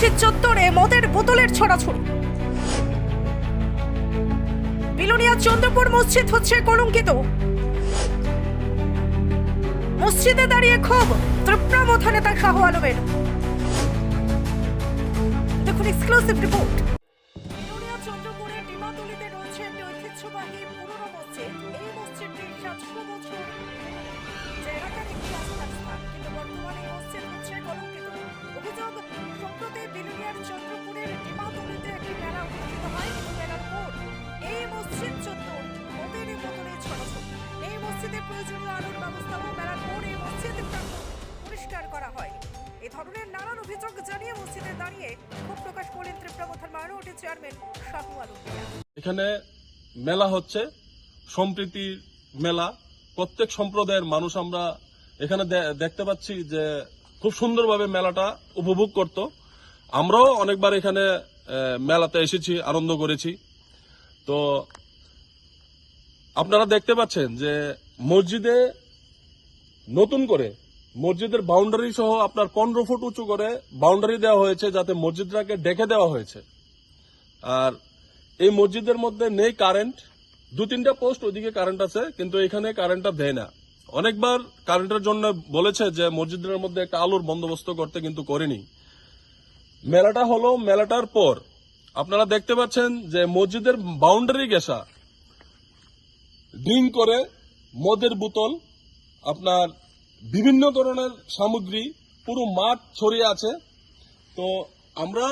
মসজিদ চত্বরে মদের বোতলের ছড়াছড়ি। বিলোনিয়া চন্দ্রপুর মসজিদ হচ্ছে কলঙ্কিত। মসজিদে দাঁড়িয়ে ক্ষোভ ত্রিপুরা মথা নেতা শাহ আলমের। দেখুন এক্সক্লুসিভ রিপোর্ট বিলোনিয়া চন্দ্রপুরের ডিমাতলিতে রয়েছে ঐতিহ্যবাহী মসজিদে প্রয়োজনীয় আলোর ব্যবস্থাও মেলার পর পরিষ্কার করা হয়। এই ধরনের নানান অভিযোগ জানিয়ে মসজিদে দাঁড়িয়ে ক্ষোভ প্রকাশ করলেন চেয়ারম্যান শাহু এখানে মেলা হচ্ছে সম্প্রীতির মেলা। প্রত্যেক সম্প্রদায়ের মানুষ আমরা এখানে দেখতে পাচ্ছি যে খুব সুন্দরভাবে মেলাটা উপভোগ করত। আমরাও অনেকবার এখানে মেলাতে এসেছি, আনন্দ করেছি। তো আপনারা দেখতে পাচ্ছেন যে মসজিদে নতুন করে মসজিদের বাউন্ডারি সহ আপনার পনেরো ফুট উঁচু করে বাউন্ডারি দেওয়া হয়েছে যাতে মসজিদটাকে ডেকে দেওয়া হয়েছে। আর এই মসজিদের মধ্যে নেই কারেন্ট দু তিনটা পোস্ট ওইদিকে কারেন্ট আছে, কিন্তু এখানে কারেন্টটা দেয় না। অনেকবার কারেন্টের জন্য বলেছে যে মসজিদের মধ্যে একটা আলোর বন্দোবস্ত করতে কিন্তু করেনি। মেলাটা হলো, মেলাটার পর আপনারা দেখতে পাচ্ছেন যে মসজিদের বাউন্ডারি গেসা ড্রিঙ্ক করে মদের বোতল, আপনার বিভিন্ন ধরনের সামগ্রী, পুরো মাঠ ছড়িয়ে আছে। তো আমরা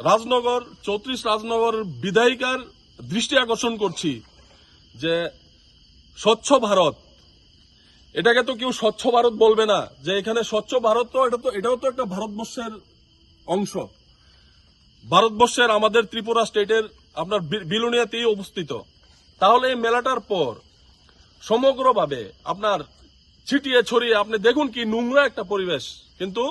রাজনগর, চৌত্রিশ রাজনগর বিধায়িকার দৃষ্টি আকর্ষণ করছি যে স্বচ্ছ ভারত। এটাকে তো কেউ স্বচ্ছ ভারত বলবে না, যে এখানে স্বচ্ছ ভারত তো এটা তো, এটাও তো একটা ভারতবর্ষের অংশ। ভারতবর্ষের আমাদের ত্রিপুরা স্টেটের আপনার বিলোনিয়াতেই অবস্থিত। তাহলে এই মেলাটার পর সমগ্রভাবে আপনার ছিটিয়ে ছড়িয়ে আপনি দেখুন কি নোংরা একটা পরিবেশ। কিন্তু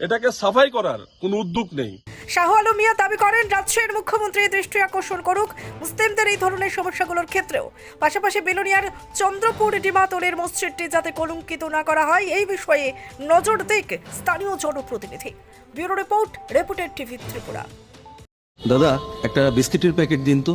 এটাকে সাফাই করার কোনো উদ্যোগ নেই। শাহ আলম মিয়া দাবি করেন রাজশাহীর মুখ্যমন্ত্রী দৃষ্টি আকর্ষণ করুক মুসলিমদের এই ধরনের সমস্যাগুলোর ক্ষেত্রেও। পাশাপাশি বেলুনিয়ার চন্দ্রপুর ডিমাতলের মসজিদটি যাতে কলঙ্কিত না করা হয় এই বিষয়ে নজর দিক স্থানীয় জনপ্রতিনিধি। Bureau report reputed TV Tripura. দাদা একটা বিস্কিটের প্যাকেট দিন তো।